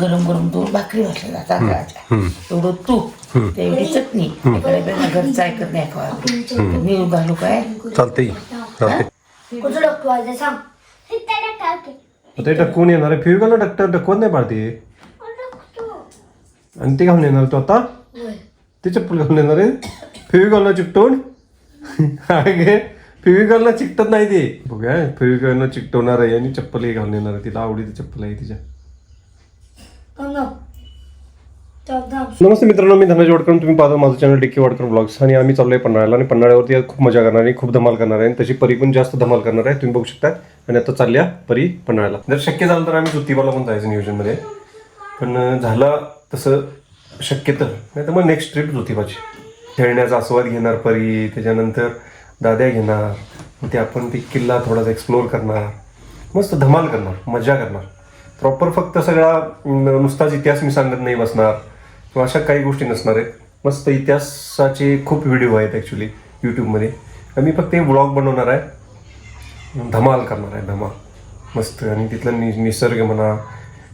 गरम गरम दोन भाकरी वाटल्या तांदळाच्या एवढं तूप तेवढी चटणी. इकडे बेना घरचं ऐकत नाही खावा. मी घालू काय? चालते चालते कुठं डॉक्टर सांग. ते टक्कून येणार आहे. फिविकल ना डक्टर टक्कवत नाही पाडते आणि ते घालून येणार तू आता. ते चप्पल घालून येणार आहे. फेविकॉलला चिकटवून. अगे फेविकॉलला चिकटत नाही ते. बघा फेविकॉलला चिकटवणार आहे आणि चप्पल हे घालून येणार आहे. तिला आवडीची चप्पल आहे तिच्या. नमस्ते मित्रांनो मी धनराज वडकर तुम्ही पाहता माझं चॅनल डिक्की वाडकर ब्लॉग्स आणि आम्ही चाललोय पन्हाळ्याला आणि पन्हाळ्यावरती खूप मजा करणार आहे खूप धमाल करणार आहे. आणि तशी परी पण जास्त धमाल करणार आहे तुम्ही बघू शकता. आणि आता चालल्या परी पन्हाळ्याला. जर शक्य झालं तर आम्ही ज्योतिबाला पण जायचं नियोजनमध्ये. पण झालं तसं शक्यतं नाही तर मग नेक्स्ट ट्रिप ज्योतिबाची खेळण्याचा आस्वाद घेणार परी त्याच्यानंतर दाद्या घेणार. ते आपण ती किल्ला थोडासा एक्सप्लोअर करणार. मस्त धमाल करणार मजा करणार. प्रॉपर फक्त सगळा नुसताच इतिहास मी सांगत नाही बसणार. किंवा अशा काही गोष्टी नसणार आहेत. मस्त इतिहासाचे खूप व्हिडिओ आहेत ॲक्च्युली यूट्यूबमध्ये मी फक्त एक ब्लॉग बनवणार आहे. धमाल करणार आहे धमाल. मस्त. आणि तिथलं नि निसर्ग म्हणा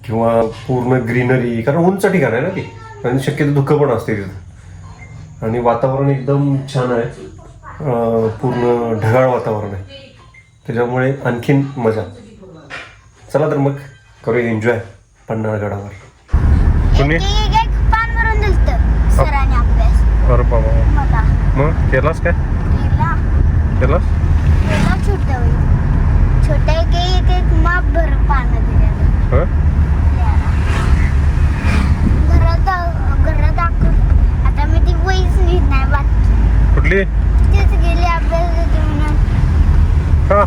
किंवा पूर्ण ग्रीनरी कारण उंच ठिकाण आहे ना ते. आणि शक्यतो दुःख पण असते तिथं. आणि वातावरण एकदम छान आहे. पूर्ण ढगाळ वातावरण आहे. त्याच्यामुळे आणखीन मजा. चला तर मग. करूया एन्जॉय पन्हाळगडावर कुणी पान भरून दिलत सरांनी अभ्यास. अरे बाबा. मला. मग केलास काय? केला. केलास? केला छोट्या एक एक माप भर पानं दिलेलं. हं? घरात घरात दाखव आता मी ती वहीच नाही बाकी. कुठली? तेच गेले अभ्यास देते म्हणून हा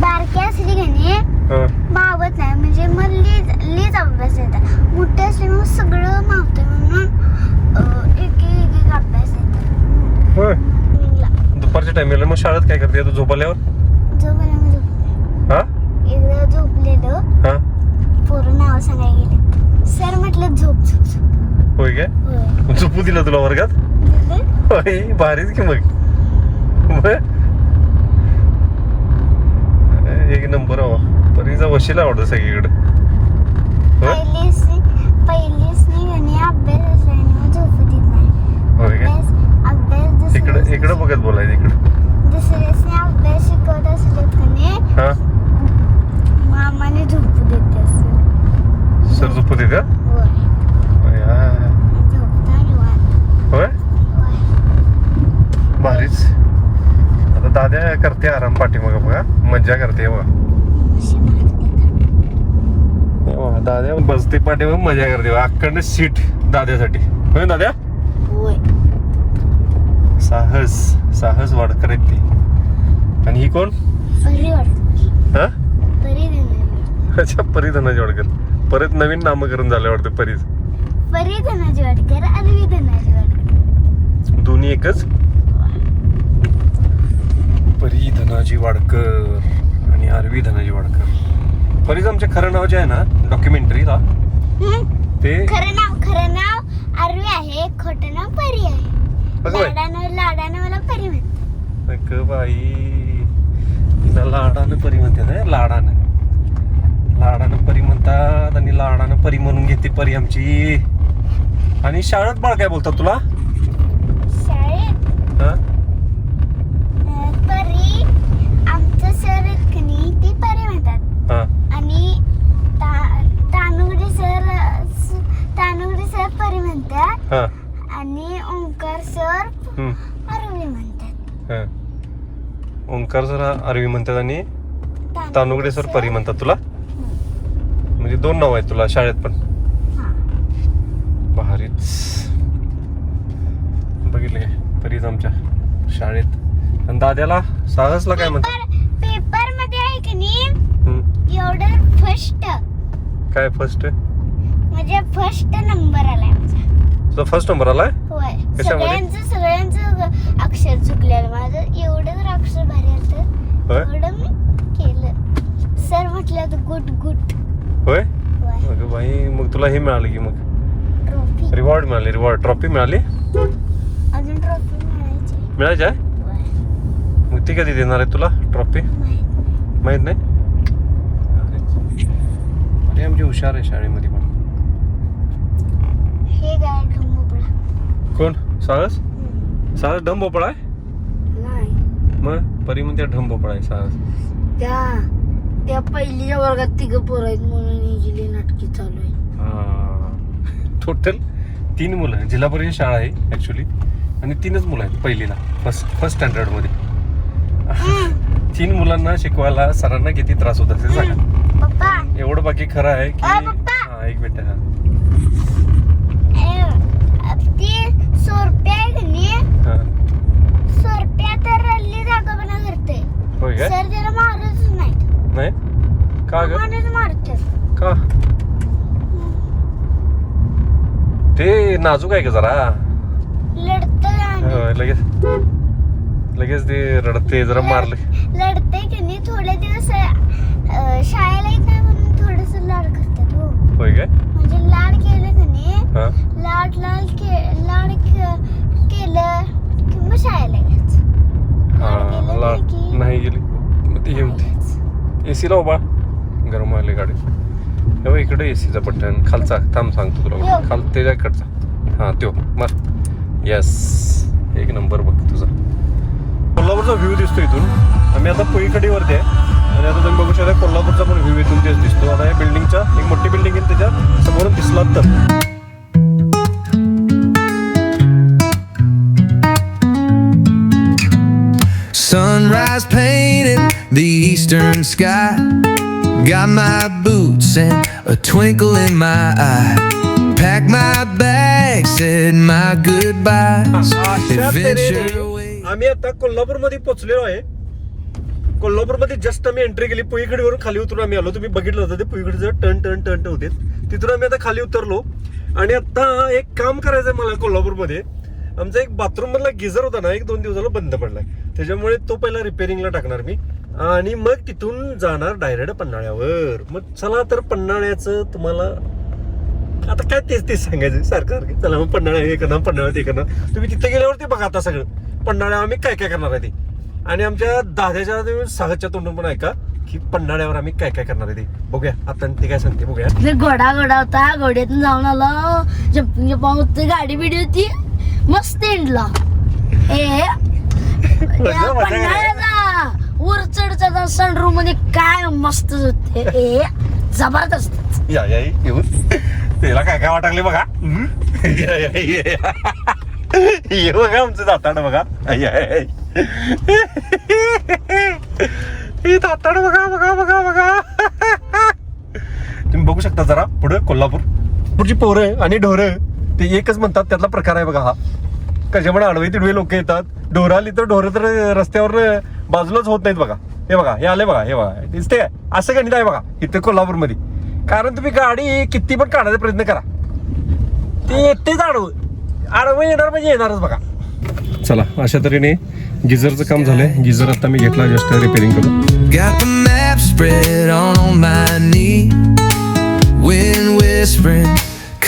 बारकी असली का नाही हं. मावत नाही म्हणजे मग लीज लीज अभ्यास येतात मोठे असले मग सगळं मावतं म्हणून एक एक एक अभ्यास येतात दुपारच्या टाइमला मग शाळेत काय करते? तू झोपल्यावर? झोपायला मी झोपले हा? एकदा झोपलेलं. हा? पोरं नाव सांगायला गेले. सर म्हटलं झोप झोप झोप. होय काय? झोपू दिलं तुला वर्गात? होय भारीच की मग? एक नंबर हवा. परीचा वशीला आवडतं सगळीकडे. मग देत इकडे बघत बोलायचं इकडे. हा? मामाने झोपू देते सर झोपू दे का? होय. होय, हा. झोपता निवांत होय? होय. भारीच. आता दाद्या करते आराम पाठीमाग बघा. मज्जा करते बघा. दाद्या बसते पाठीमाग मजा करते. अखंड सीट दाद्यासाठी. होय दाद्या? साहस साहस वाडकर आहेत ते. आणि ही कोण? हा? अच्छा परी धनाजी वाडकर. परत नवीन नामकरण झालं वाटतं वाटकर दोन्ही एकच? परी धनाजी वाडकर. आणि आरवी धनाजी वाडकर. परीच आमच्या खरं नाव जे आहे ना डॉक्युमेंटरीला ते खरं नाव खरं नाव अरवी आहे खोटं नाव परी आहे. लाडानं लाडानं मला परी म्हणतात अगं बाई तिला लाडानं परी म्हणते ना लाडानं. लाडानं परी म्हणतात आणि लाडानं परी म्हणून घेते परी आमची. आणि शाळेत बाळ काय बोलतात तुला शाळेत हा? अं, परी आमचं सर आहेत का नाही ते परी म्हणतात हा. आणि ता- तानुगडे सर स- तानुगडे सर परी म्हणतात. हा. आणि ओंकार सर हम्म. अरवी म्हणतात. हा. ओंकार सर आरवी म्हणतात आणि तानुगडे सर परी म्हणतात तुला? म्हणजे दोन नाव आहेत तुला शाळेत पण. हा. भारीच. बघितलं काय? परीच आमच्या शाळेत. आणि दाद्याला साहसला काय म्हणतात? पेपर पेपरमध्ये आहे की नाही? हम्म. एवढं फर्स्ट काय फर्स्ट म्हणजे फर्स्ट नंबर आलाय माझा तुझा फर्स्ट नंबर आलाय? होय. कशामध्ये? सगळ्यांचं सगळ्यांचं अक्षर चुकलेलं. माझं एवढं जर अक्षर भारी आलं होय? एवढं मी केलं. सर म्हटलं गुड गुड. होय? अगं बाई मग तुला हे मिळालं की मग? ट्रॉफी रिवॉर्ड मिळाली रिवॉर्ड ट्रॉफी मिळाली? अजून ट्रॉफी मिळायची. मिळायची आहे? होय. मग ती कधी देणार आहे तुला ट्रॉफी माहीत माहीत नाही? छोटे आमचे हुशार आहे शाळेमध्ये पण. हे काय कोण? साहस साहस ढम भोपळा आहे? नाही. मग? परी म्हणते ढम भोपळा आहे साहस त्या त्या पहिलीच्या वर्गात तिघ पोरं आहेत म्हणून इजिली नाटकी चालू आहे. टोटल तीन मुलं जिल्हा परिषद शाळा आहे ऍक्च्युली आणि तीनच मुलं आहेत पहिलीला. फर्स्ट फर्स्ट स्टँडर्डमध्ये तीन मुलांना शिकवायला सरांना किती त्रास होत असेल सांगा. पप्पा. एवढं बाकी खरं आहे की अ, पप्पा. हा एक मिनिट हा. सोरप्या आहे का नाही हा. सोरप्या तर रल्ली होय काय सर त्याला मारतच नाहीत. नाही? का ग? ते नाजूक आहे का जरा? लढत होय, लगेच. लगेच ते रडते जरा मारले. लढते की नाही थोडे दिवस अ, शाळेला येत नाही म्हणून थोडस लाड करतात हो. होय काय म्हणजे लाड केलं की नाही हा. लाड लाड के लाड के- केलं की मग शाळेला हा लाड नाही गेली मग ती हे होती एसी लाव बा गरम व्हायला गाडी. हे बघ, इकडे एसीचा बटन खालचा. थांब सांगतो तुला. खाल त्याच्याकडचा हा त्यो. मार. येस एक नंबर बघ तुझा. कोल्हापूरचा व्ह्यू दिसतो इथून. आम्ही आता पुईकडीवरती आहे. आणि आता तुम्ही बघू शकता कोल्हापूरचा पण व्ह्यू इथून तेच दिसतो. आता या बिल्डिंगच्या एक मोठी बिल्डिंग आहे त्याच्या समोरून दिसला तर. Sunrise painted the eastern sky. Got my boots and a twinkle in my eye. Pack my bags, said my goodbyes. Adventure away. आम्ही आता कोल्हापूरमध्ये पोहोचलेलो आहे कोल्हापूरमध्ये जस्ट आम्ही एंट्री केली पुईकडीवरून खाली उतरून आम्ही आलो तुम्ही बघितलं होतं ते पुईकडे टन टन टन होते तिथून आम्ही आता खाली उतरलो आणि आता एक काम करायचंय मला कोल्हापूरमध्ये आमचा एक बाथरूम मधला गिझर होता ना एक दोन दिवसाला बंद पडलाय त्याच्यामुळे तो पहिला रिपेअरिंगला टाकणार मी आणि मग तिथून जाणार डायरेक्ट पन्हाळ्यावर मग चला तर पन्हाळ्याचं तुम्हाला आता काय तेच तेच सांगायचं सारखं सारखं चला मग पन्हाळ्या हे करणार पन्हाळ्या ते करणार तुम्ही तिथे गेल्यावरती बघा आता सगळं पन्हाळ्या आम्ही काय काय करणार आहे ते आणि आमच्या दादाच्या सहजच्या सागरच्या तोंडून पण ऐका की पन्हाळ्यावर आम्ही काय काय करणार आहे ते बघूया आता ते काय सांगते बघूया घोडा घोडा होता घोड्यातून जाऊन आलो जम्पिंग गाडी बिडी होती मस्त एंडला ए. पन्हाळ्याला चढचा सनरूममध्ये काय मस्त होते. ए जबरदस्त. या या येऊन. त्याला काय काय वाटागले बघा? या, या, या, बघा आमचं दाताड बघा. हे दाताड बघा बघा बघा बघा. तुम्ही बघू शकता जरा पुढे कोल्हापूर. पुढची पोरं आणि ढोरं. ते एकच म्हणतात त्यातला प्रकार आहे बघा हा. कशामुळे आडवे तिडवे लोक येतात? ढोरं आली तर ढोरं तर रस्त्यावर बाजूलाच होत नाहीत बघा. हे बघा हे आले बघा हे बघा. दिसते काय? असं गणित आहे बघा इथे कोल्हापूरमध्ये. कारण तुम्ही गाडी किती पण काढायचा प्रयत्न करा. ते येतेच आडवं. आडवं येणार म्हणजे येणारच बघा. चला अशा तऱ्हेने गिझरचं काम झालंय. गिझर आता मी घेतला जस्ट रिपेअरिंग करून.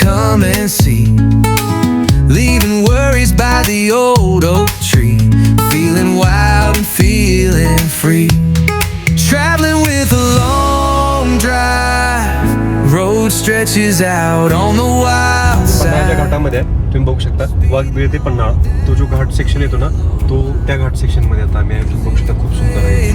Got the map spread on my knee. Wind whispering, come and see. Leaving worries by the old oak tree. Feeling wild and feeling free. Traveling with a long drive. Road stretches out on the wild पन्हाळ्याच्या side. घाटामध्ये आहे. तुम्ही बघू शकता वाघबीळ ते पन्हाळा तो जो घाट section येतो ना तो त्या घाट सेक्शन मध्ये आता आम्ही आहे. तुम्ही बघू शकता खूप सुंदर आहे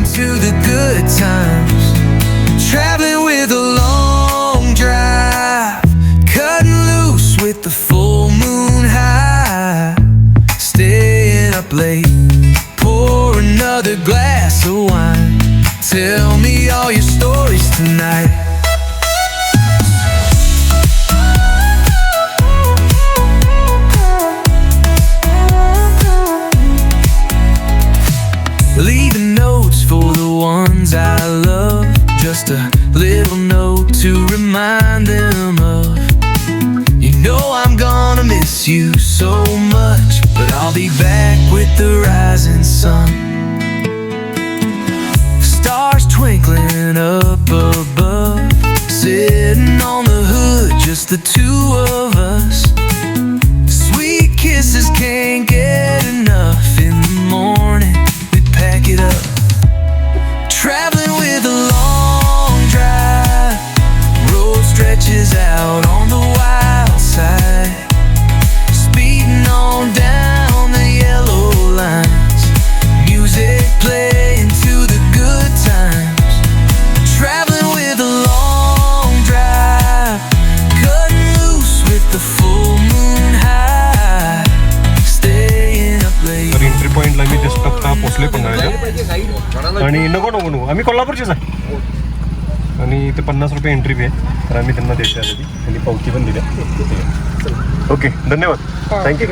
Just a little note to remind them of. You know I'm gonna miss you so much, but I'll be back with the rising sun. Stars twinkling up above, sitting on the hood, just the two of आम्ही कोल्हापूरचेच आहे. आणि ते पन्नास रुपये entry fee आहे. तर आम्ही त्यांना द्यायची आधी त्यांनी पावती पण दिल्या. ओके धन्यवाद. थँक्यू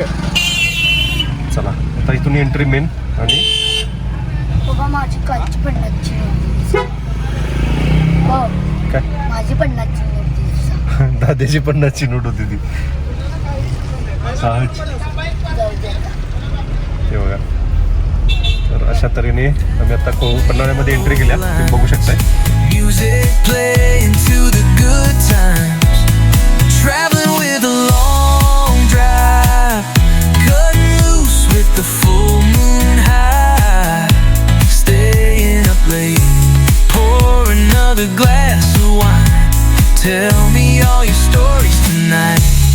चला आता इथून एंट्री मेन आणि बाबा माझी कालची पन्नासची नोट हो काय? माझी पन्नासची नोट दादाची पन्नासची नोट होती ती. सहज. हे बघा. अशा तऱ्हेने आम्ही आता को पन्हाळ्यामध्ये एंट्री केल्या तुम्ही बघू शकताय glass of wine. Tell me all your stories tonight.